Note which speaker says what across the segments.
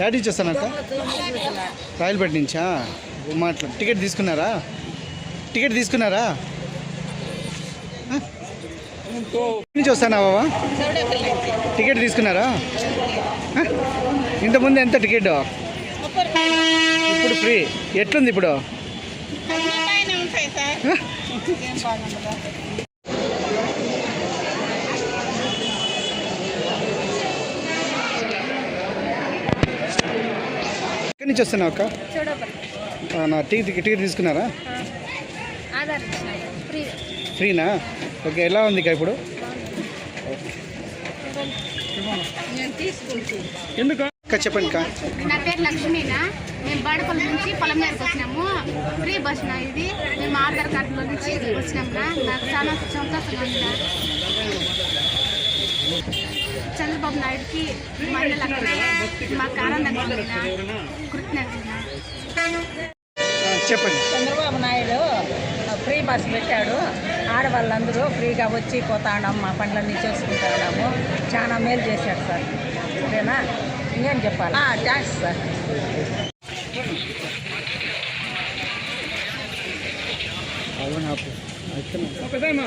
Speaker 1: Add ఇచ్చేస్తాను అక్క రాయలపేట నుంచా? మాట్లా టికెట్ తీసుకున్నారా? టికెట్ తీసుకున్నారా? నుంచి వస్తానా బాబా టికెట్ తీసుకున్నారా? ఇంతకుముందు ఎంత టికెట్? ఇప్పుడు ఫ్రీ. ఎట్లుంది ఇప్పుడు? ఎక్కడి నుంచి వస్తున్నావు అక్క? నా టీ టికెట్ తీసుకున్నారా? ఫ్రీనా? ఓకే ఎలా ఉంది ఇక ఇప్పుడు? ఎందుకు? చెప్పండి అక్క.
Speaker 2: నా పేరు లక్ష్మీనా. మేము బాడపల్లి నుంచి పొలంనేరుకు వచ్చినాము. ఫ్రీ బస్ నా ఇది. మేము ఆధార్ కార్డులో నుంచి వచ్చినాము నాకు చాలా సంతోషంగా ఉంది. చంద్రబాబు నాయుడుకి మహిళలు అక్కడ మాకు ఆనందంగా ఉంది నా. కృతజ్ఞతలు. నా.
Speaker 1: ఆ, చెప్పండి.
Speaker 3: చంద్రబాబు నాయుడు ఫ్రీ బస్ పెట్టాడు. ఆడవాళ్ళందరూ ఫ్రీగా వచ్చి పోతాడాం మా పనులన్నీ చేసుకుంటాడాము. చాలా మేలు చేశాడు సార్. సరేనా? ఇంకేం చెప్పాలి? Thanks sir.
Speaker 1: అవును?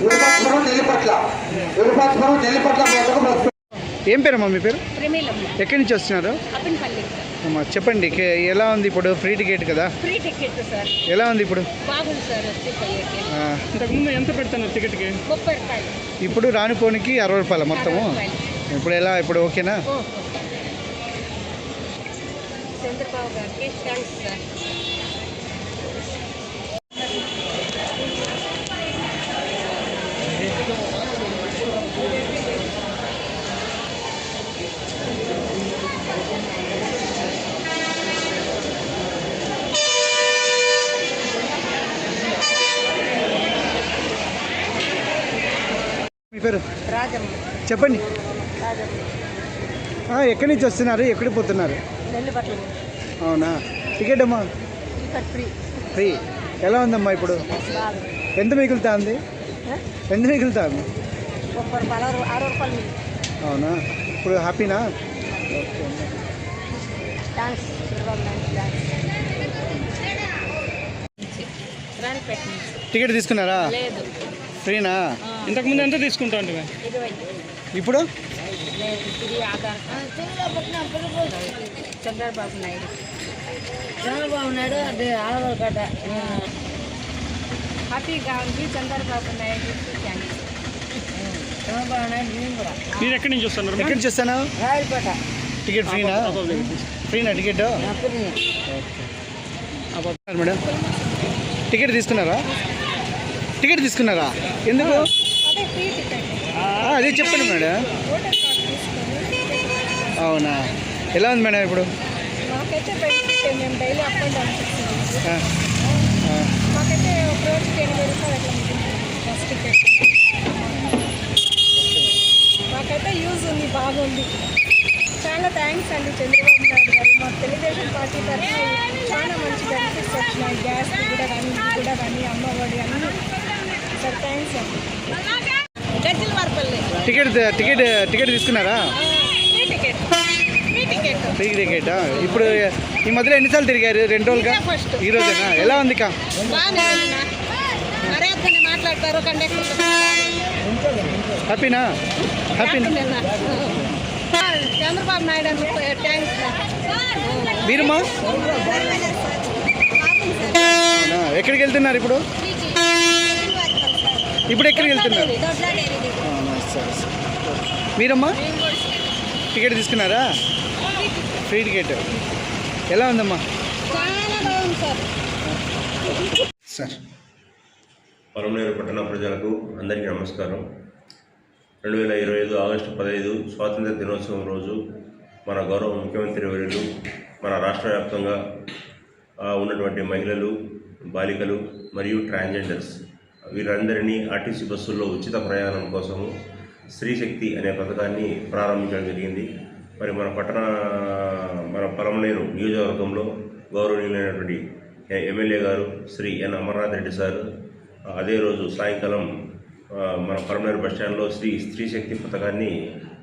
Speaker 4: విరుపాత్మరం నెల్లిపట్ల విరుపాత్మరం నెల్లిపట్ల మీదకు బస్సు
Speaker 1: ఏం పేరమ్మా మీ పేరు ఎక్కడి నుంచి వస్తున్నారు అమ్మా చెప్పండి ఎలా ఉంది ఇప్పుడు ఫ్రీ టికెట్ కదా
Speaker 2: ఫ్రీ టికెట్ సార్
Speaker 1: ఎలా ఉంది ఇప్పుడు
Speaker 5: ఇంతకుముందు ఎంత పెడతాను టికెట్కి
Speaker 2: ముప్పై రూపాయలు
Speaker 1: ఇప్పుడు రానిపోనికి అరవై రూపాయలు మొత్తము. ఇప్పుడు ఎలా ఇప్పుడు ఓకేనా.
Speaker 2: చంద్రబాబు గారికి థ్యాంక్స్ సార్
Speaker 1: పేరు? చెప్పండి. ఎక్కడి నుంచి వస్తున్నారు? ఎక్కడికి పోతున్నారు? అవునా? టికెట్ అమ్మా?
Speaker 3: Ticket free.
Speaker 1: ఫ్రీ. ఎలా ఉందమ్మా ఇప్పుడు? ఎంత మిగులుతా ఉంది ఎంత మిగులుతా ఉంది అవునా? ఇప్పుడు హ్యాపీనా? టికెట్ తీసుకున్నారా?
Speaker 2: లేదు.
Speaker 1: ఫ్రీనా?
Speaker 5: ఇంతకుముందు ఎంత తీసుకుంటా
Speaker 1: ఇప్పుడు?
Speaker 2: చంద్రబాబు నాయుడు చంద్రబాబు నాయుడు అది ఆధార్ కార్డు హ్యాపీగా ఉంది చంద్రబాబు నాయుడు చంద్రబాబు నాయుడు నేను కూడా
Speaker 5: మీరు ఎక్కడి నుంచి వస్తున్నారు?
Speaker 1: ఎక్కడి నుంచి వస్తాను?
Speaker 2: రాయలపేట.
Speaker 1: టికెట్ ఫ్రీనా? ఫ్రీనా టికెట్? మేడం టికెట్ తీసుకున్నారా? టికెట్ తీసుకున్నారా? ఎందుకు?
Speaker 2: అదే
Speaker 1: చెప్పండి మేడం. అవునా? ఎలా ఉంది మేడం ఇప్పుడు?
Speaker 2: మాకైతే యూజ్ ఉంది బాగుంది. చాలా థ్యాంక్స్ అండి చంద్రబాబు నాయుడు గారు. మా తెలుగుదేశం పార్టీ తరఫున చాలా మంచి బెనిఫిట్స్ వచ్చినాయి. గ్యాస్ కూడా కానీ కూడా కానీ అమ్మఒడి అన్నీ.
Speaker 1: టికెట్ టికెట్ టికెట్ తీసుకున్నారా?
Speaker 2: Free ticket.
Speaker 1: ఇప్పుడు ఈ మధ్యలో ఎన్నిసార్లు తిరిగారు? రెండు రోజులుగా. ఈ రోజేనా? ఎలా ఉంది కా?
Speaker 2: మాట్లాడతారు
Speaker 1: హ్యాపీనా? హ్యాపీనా
Speaker 2: చంద్రబాబు నాయుడు
Speaker 1: మీరమ్మా? ఎక్కడికి వెళ్తున్నారు ఇప్పుడు? ఇప్పుడు ఎక్కడికి వెళ్తున్నారు? అవునా, సరే సరే. మీరమ్మా? టికెట్ తీసుకున్నారా? Free ticket. ఎలా ఉందమ్మా?
Speaker 2: సార్.
Speaker 1: సార్.
Speaker 6: పొలంనేరు పట్టణ ప్రజలకు అందరికీ నమస్కారం. రెండు వేల ఇరవై ఐదు ఆగస్టు పదహైదు స్వాతంత్ర దినోత్సవం రోజు మన గౌరవ ముఖ్యమంత్రి వర్యులు మన రాష్ట్ర వ్యాప్తంగా ఉన్నటువంటి మహిళలు బాలికలు మరియు ట్రాన్స్జెండర్స్. వీరందరినీ ఆర్టీసీ బస్సుల్లో ఉచిత ప్రయాణం కోసము స్త్రీశక్తి అనే పథకాన్ని ప్రారంభించడం జరిగింది. మరి మన పట్టణ మన పొలంనేరు నియోజకవర్గంలో గౌరవనీయులైనటువంటి ఎమ్మెల్యే గారు శ్రీ ఎన్ అమర్నాథ్ రెడ్డి సార్ అదే రోజు సాయంకాలం మన పరమనేరు బస్ స్టాండ్లో శ్రీ స్త్రీ శక్తి పథకాన్ని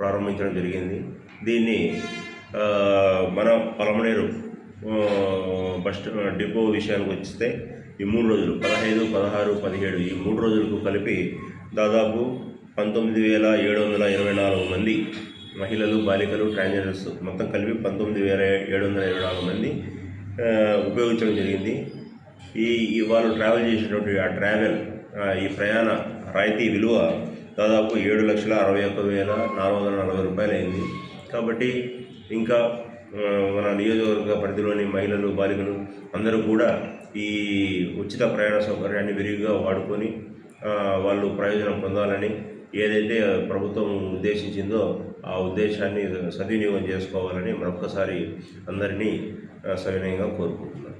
Speaker 6: ప్రారంభించడం జరిగింది. దీన్ని మన పలమనేరు బస్ డిపో విషయానికి వస్తే ఈ మూడు రోజులు పదహైదు పదహారు పదిహేడు ఈ మూడు రోజులకు కలిపి దాదాపు పంతొమ్మిది వేల ఏడు వందల ఇరవై నాలుగు మంది మహిళలు బాలికలు ట్రాన్స్జెండర్స్ మొత్తం కలిపి పంతొమ్మిది వేల ఏడు వందల ఇరవై నాలుగు మంది ఉపయోగించడం జరిగింది. ఈ వాళ్ళు ట్రావెల్ చేసినటువంటి ఆ ట్రావెల్ ఈ ప్రయాణ రాయితీ విలువ దాదాపు ఏడు లక్షల అరవై ఒక్క వేల నాలుగు వందల నలభై రూపాయలు అయింది కాబట్టి ఇంకా మన నియోజకవర్గ పరిధిలోని మహిళలు బాలికలు అందరూ కూడా ఈ ఉచిత ప్రయాణ సౌకర్యాన్ని విరివిగా వాడుకొని వాళ్ళు ప్రయోజనం పొందాలని ఏదైతే ప్రభుత్వం ఉద్దేశించిందో ఆ ఉద్దేశాన్ని సద్వినియోగం చేసుకోవాలని మరొకసారి అందరినీ సవినయంగా కోరుకుంటున్నాను.